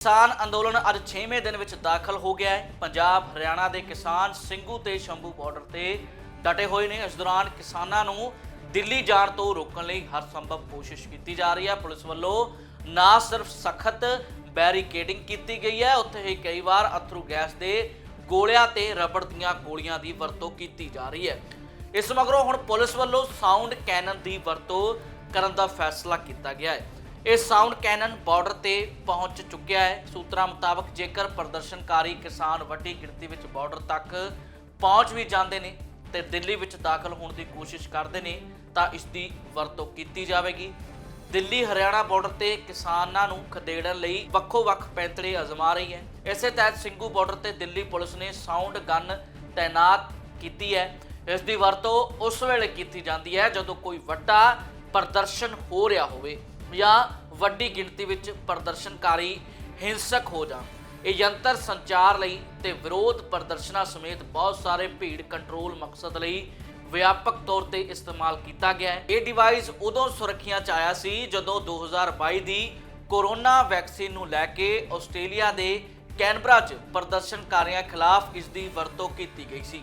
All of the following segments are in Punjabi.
ਕਿਸਾਨ ਅੰਦੋਲਨ ਅੱਜ 6ਵੇਂ ਦਿਨ ਵਿੱਚ ਦਾਖਲ ਹੋ ਗਿਆ ਹੈ। ਪੰਜਾਬ, ਹਰਿਆਣਾ ਦੇ ਕਿਸਾਨ ਸਿੰਘੂ ਤੇ ਸ਼ੰਭੂ ਬਾਰਡਰ ਤੇ ਡਟੇ ਹੋਏ ਨੇ। ਇਸ ਦੌਰਾਨ ਕਿਸਾਨਾਂ ਨੂੰ ਦਿੱਲੀ ਜਾਣ ਤੋਂ ਰੋਕਣ ਲਈ ਹਰ ਸੰਭਵ ਕੋਸ਼ਿਸ਼ ਕੀਤੀ ਜਾ ਰਹੀ ਹੈ। ਪੁਲਿਸ ਵੱਲੋਂ ਨਾ ਸਿਰਫ ਸਖਤ ਬੈਰੀਕੇਡਿੰਗ ਕੀਤੀ ਗਈ ਹੈ, ਉੱਥੇ ਹੀ ਕਈ ਵਾਰ ਅਥਰੂ ਗੈਸ ਦੇ ਗੋਲਿਆਂ ਤੇ ਰਬੜ ਦੀਆਂ ਗੋਲੀਆਂ ਦੀ ਵਰਤੋਂ ਕੀਤੀ ਜਾ ਰਹੀ ਹੈ। ਇਸ ਮਗਰੋਂ ਹੁਣ ਪੁਲਿਸ ਵੱਲੋਂ ਸਾਊਂਡ ਕੈਨਨ ਦੀ ਵਰਤੋਂ ਕਰਨ ਦਾ ਫੈਸਲਾ ਕੀਤਾ ਗਿਆ ਹੈ। ਇਹ ਸਾਊਂਡ ਕੈਨਨ ਬਾਰਡਰ ਤੇ ਪਹੁੰਚ ਚੁੱਕਿਆ ਹੈ। ਸੂਤਰਾਂ ਮੁਤਾਬਕ ਜੇਕਰ ਪ੍ਰਦਰਸ਼ਨਕਾਰੀ ਕਿਸਾਨ ਵੱਡੀ ਗਿਣਤੀ ਵਿੱਚ ਬਾਰਡਰ ਤੱਕ ਪਹੁੰਚ ਵੀ ਜਾਂਦੇ ਨੇ ਤੇ ਦਿੱਲੀ ਵਿੱਚ ਦਾਖਲ ਹੋਣ ਦੀ ਕੋਸ਼ਿਸ਼ ਕਰਦੇ ਨੇ, ਤਾਂ ਇਸ ਦੀ ਵਰਤੋਂ ਕੀਤੀ ਜਾਵੇਗੀ। ਦਿੱਲੀ ਹਰਿਆਣਾ ਬਾਰਡਰ ਤੇ ਕਿਸਾਨਾਂ ਨੂੰ ਖਦੇੜਨ ਲਈ ਵੱਖੋ-ਵੱਖ ਪੈਂਤੜੇ ਅਜ਼ਮਾ ਰਹੀ ਹੈ। ਇਸੇ ਤਹਿਤ ਸਿੰਘੂ ਬਾਰਡਰ ਤੇ ਦਿੱਲੀ ਪੁਲਿਸ ਨੇ ਸਾਊਂਡ ਗਨ ਤਾਇਨਾਤ ਕੀਤੀ ਹੈ। ਇਸ ਦੀ ਵਰਤੋਂ ਉਸ ਵੇਲੇ ਕੀਤੀ ਜਾਂਦੀ ਹੈ ਜਦੋਂ ਕੋਈ ਵੱਡਾ ਪ੍ਰਦਰਸ਼ਨ ਹੋ ਰਿਹਾ ਹੋਵੇ। ਜਾਂ ਵੱਡੀ ਗਿਣਤੀ ਵਿੱਚ ਪ੍ਰਦਰਸ਼ਨਕਾਰੀ ਹਿੰਸਕ ਹੋ ਜਾਣ। ਇਹ ਯੰਤਰ ਸੰਚਾਰ ਲਈ ਤੇ ਵਿਰੋਧ ਪ੍ਰਦਰਸ਼ਨਾਂ ਸਮੇਤ ਬਹੁਤ ਸਾਰੇ ਭੀੜ ਕੰਟਰੋਲ ਮਕਸਦ ਲਈ ਵਿਆਪਕ ਤੌਰ ਤੇ ਇਸਤੇਮਾਲ ਕੀਤਾ ਗਿਆ ਹੈ। ਇਹ ਡਿਵਾਈਸ ਉਦੋਂ ਸੁਰੱਖਿਆ ਚ ਆਇਆ ਸੀ ਜਦੋਂ 2022 ਦੀ ਕੋਰੋਨਾ ਵੈਕਸੀਨ ਨੂੰ ਲੈ ਕੇ ਆਸਟ੍ਰੇਲੀਆ ਦੇ ਕੈਨਬਰਾ 'ਚ ਪ੍ਰਦਰਸ਼ਨਕਾਰੀਆਂ ਖਿਲਾਫ ਇਸ ਦੀ ਵਰਤੋਂ ਕੀਤੀ ਗਈ ਸੀ।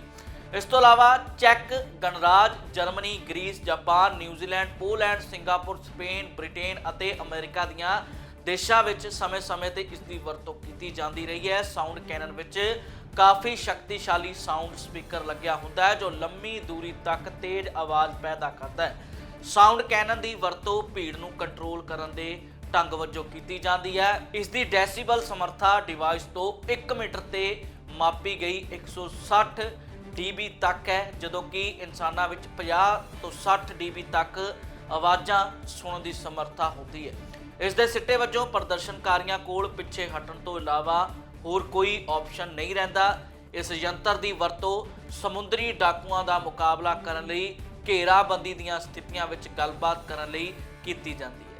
ਇਸ ਤੋਂ ਇਲਾਵਾ ਚੈੱਕ, ਗਣਰਾਜ, Germany, Greece, Japan New Zealand Poland, Singapore, Spain, Britain ਅਤੇ ਅਮਰੀਕਾ ਦੀਆਂ ਦੇਸ਼ਾਂ ਵਿੱਚ ਸਮੇਂ-ਸਮੇਂ ਤੇ ਇਸ ਦੀ ਵਰਤੋਂ ਕੀਤੀ ਜਾਂਦੀ ਰਹੀ ਹੈ। ਸਾਊਂਡ ਕੈਨਨ ਵਿੱਚ ਕਾਫੀ ਸ਼ਕਤੀਸ਼ਾਲੀ ਸਾਊਂਡ ਸਪੀਕਰ ਲੱਗਿਆ ਹੁੰਦਾ ਹੈ, ਜੋ ਲੰਮੀ ਦੂਰੀ ਤੱਕ ਤੇਜ਼ ਆਵਾਜ਼ ਪੈਦਾ ਕਰਦਾ ਹੈ। ਸਾਊਂਡ ਕੈਨਨ ਦੀ ਵਰਤੋਂ ਭੀੜ ਨੂੰ ਕੰਟਰੋਲ ਕਰਨ ਦੇ ਢੰਗ ਵਜੋਂ ਕੀਤੀ ਜਾਂਦੀ ਹੈ। ਇਸ ਦੀ ਡੈਸੀਬਲ ਸਮਰੱਥਾ ਡਿਵਾਈਸ ਤੋਂ 1 ਮੀਟਰ ਤੇ ਮਾਪੀ ਗਈ 160 dB ਤੱਕ ਹੈ, ਜਦੋਂ ਕਿ ਇਨਸਾਨਾਂ ਵਿੱਚ 50 ਤੋਂ 60 dB ਤੱਕ ਆਵਾਜ਼ਾਂ ਸੁਣਨ ਦੀ ਸਮਰੱਥਾ ਹੁੰਦੀ ਹੈ। ਇਸ ਦੇ ਸਿੱਟੇ ਵਜੋਂ ਪ੍ਰਦਰਸ਼ਨਕਾਰੀਆਂ ਕੋਲ ਪਿੱਛੇ ਹਟਣ ਤੋਂ ਇਲਾਵਾ ਹੋਰ ਕੋਈ ਆਪਸ਼ਨ ਨਹੀਂ ਰਹਿੰਦਾ। ਇਸ ਯੰਤਰ ਦੀ ਵਰਤੋਂ ਸਮੁੰਦਰੀ ਡਾਕੂਆਂ ਦਾ ਮੁਕਾਬਲਾ ਕਰਨ ਲਈ ਘੇਰਾਬੰਦੀ ਦੀਆਂ ਸਥਿਤੀਆਂ ਵਿੱਚ ਗੱਲਬਾਤ ਕਰਨ ਲਈ ਕੀਤੀ ਜਾਂਦੀ